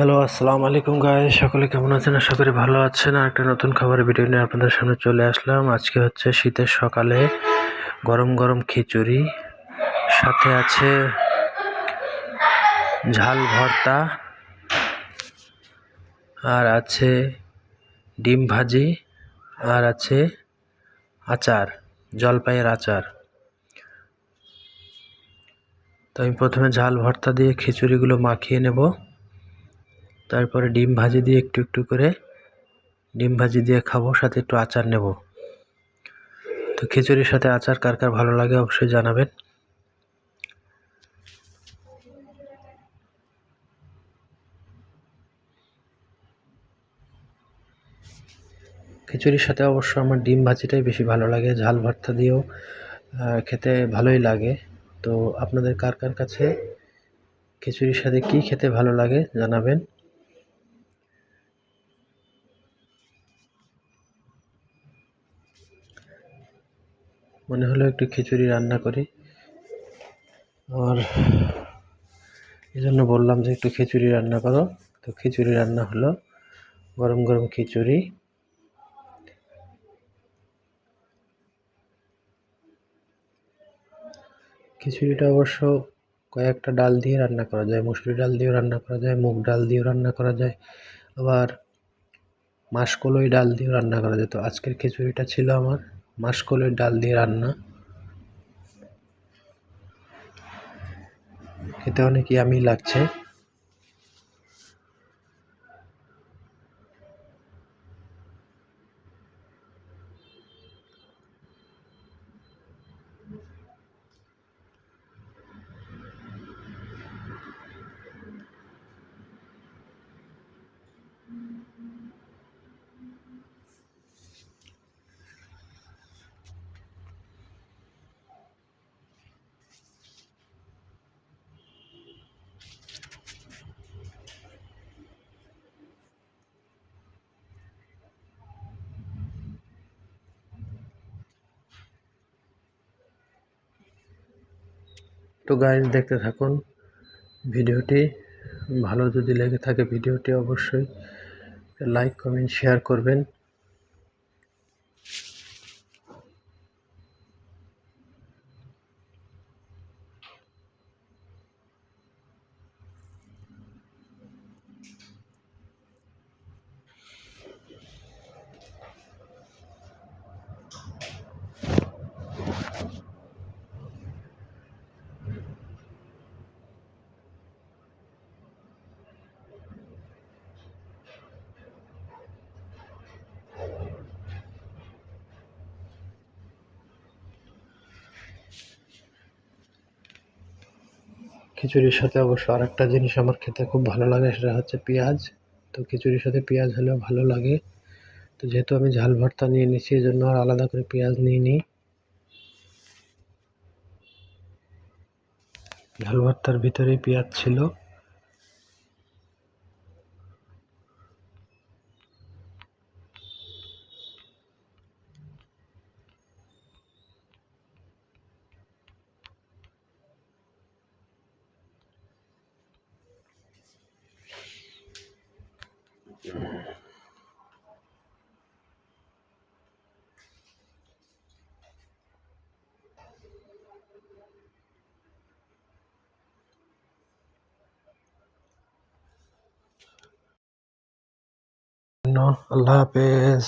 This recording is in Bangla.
হ্যালো আসসালামু আলাইকুম গায়ে সকলে কেমন আছেন? আশা করি ভালো আছেন। আর একটা নতুন খাবারের ভিডিও নিয়ে আপনাদের সামনে চলে আসলাম। আজকে হচ্ছে শীতের সকালে গরম গরম খিচুড়ি। সাথে আছে ঝাল ভর্তা। আর আছে ডিম ভাজি। আর আছে আচার, জলপাইয়ের আচার। তো আমি প্রথমে ঝাল ভর্তা দিয়ে খিচুড়িগুলো মাখিয়ে নেব। তারপরে ডিম ভাজি দিয়ে একটু একটু করে ডিম ভাজি দিয়ে খাব, সাথে একটু আচার নেব। তো খিচুড়ির সাথে আচার কার কার ভালো লাগে অবশ্যই জানাবেন। খিচুড়ির সাথে অবশ্য আমার ডিম ভাজিটাই বেশি ভালো লাগে, ঝাল ভর্তা দিয়েও খেতে ভালোই লাগে। তো আপনাদের কার কার কাছে খিচুড়ির সাথে কী খেতে ভালো লাগে জানাবেন। মনে হলো একটু খিচুড়ি রান্না করি। আর এই জন্য বললাম যে একটু খিচুড়ি রান্না করো। তো খিচুড়ি রান্না হলো গরম গরম খিচুড়ি। খিচুড়িটা অবশ্য কয়েকটা ডাল দিয়ে রান্না করা যায় মুসুরি ডাল দিয়েও রান্না করা যায়, মুগ ডাল দিয়েও রান্না করা যায়, আবার মাসকলই ডাল দিয়েও রান্না করা যায়। তো আজকের খিচুড়িটা ছিল আমার। মাসকলের ডাল দিয়ে রান্না। খেতে অনেক ইয়ামি লাগছে। তো গাইজ দেখতে থাকুন ভিডিওটি। ভালো যদি লেগে থাকে ভিডিওটি, অবশ্যই লাইক কমেন্ট শেয়ার করবেন। খিচুড়ির সাথে অবশ্য আর একটা জিনিস আমার খেতে খুব ভালো লাগে, সেটা হচ্ছে পেঁয়াজ। তো খিচুড়ির সাথে পেঁয়াজ হলেও ভালো লাগে। তো যেহেতু আমি ঝাল ভর্তা নিয়ে নিচ্ছি এই জন্য আর আলাদা করে পেঁয়াজ নিয়ে নিই ঝাল ভর্তার ভিতরেই পেঁয়াজ ছিল। আল্লাহ হাফেজ।